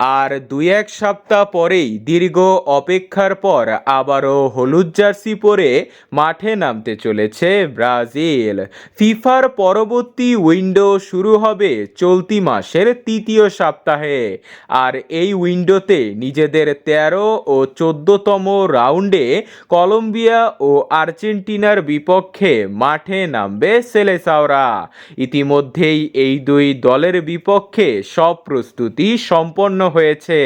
আর দুই এক সপ্তাহ পরেই দীর্ঘ অপেক্ষার পর আবারও হলুদ জার্সি পরে মাঠে নামতে চলেছে ব্রাজিল। ফিফার পরবর্তী উইন্ডো শুরু হবে চলতি মাসের তৃতীয় সপ্তাহে। আর এই উইন্ডোতে নিজেদের তেরো ও চোদ্দতম রাউন্ডে কলম্বিয়া ও আর্জেন্টিনার বিপক্ষে মাঠে নামবে সেলেসাওরা। ইতিমধ্যেই এই দুই দলের বিপক্ষে সব প্রস্তুতি সম্পন্ন হয়েছে।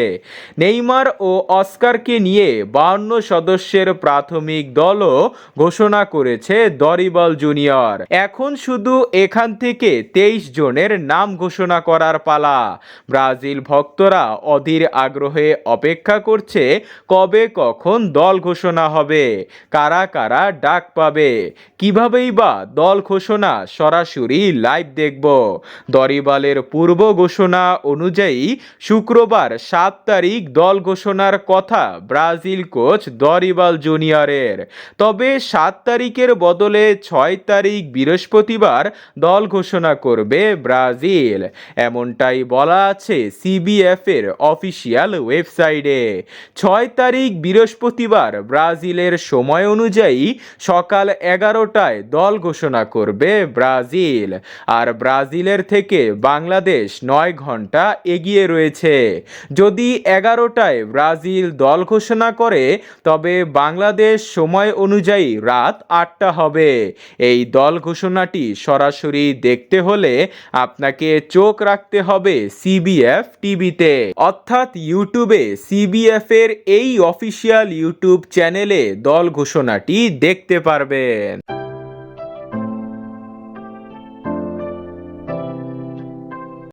নেইমার ও অস্কারকে নিয়ে বাউন্ন সদস্যের প্রাথমিক দলও ঘোষণা করেছে দরিবল জুনিয়র। এখন শুধু এখান থেকে তেইশ জনের নাম ঘোষণা করার পালা। ব্রাজিল ভক্তরা অধীর আগ্রহে অপেক্ষা করছে কবে কখন দল ঘোষণা হবে, কারা কারা ডাক পাবে, কিভাবেই বা দল ঘোষণা সরাসরি লাইভ দেখব। দরিবালের পূর্ব ঘোষণা অনুযায়ী শুক্রবার সাত তারিখ দল ঘোষণার কথা ব্রাজিল কোচ দরিবাল জুনিয়রের। তবে সাত তারিখের বদলে ছয় তারিখ বৃহস্পতিবার দল ঘোষণা করবে ব্রাজিল। এমনটাই বলা আছে সিবিএফ এর অফিসিয়াল ওয়েবসাইটে। ছয় তারিখ বৃহস্পতিবার ব্রাজিলের সময় অনুযায়ী সকাল এগারোটায় দল ঘোষণা করবে ব্রাজিল। আর ব্রাজিলের থেকে বাংলাদেশ নয় ঘণ্টা এগিয়ে রয়েছে। যদি এগারোটায় ব্রাজিল দল ঘোষণা করে, তবে বাংলাদেশ সময় অনুযায়ী রাত আটটা হবে। এই দল ঘোষণাটি সরাসরি দেখতে হলে আপনাকে চোখ রাখতে হবে সিবিএফ টিভিতে। অর্থাৎ ইউটিউবে সিবিএফ এর এই অফিসিয়াল ইউটিউব চ্যানেলে দল ঘোষণাটি দেখতে পারবেন।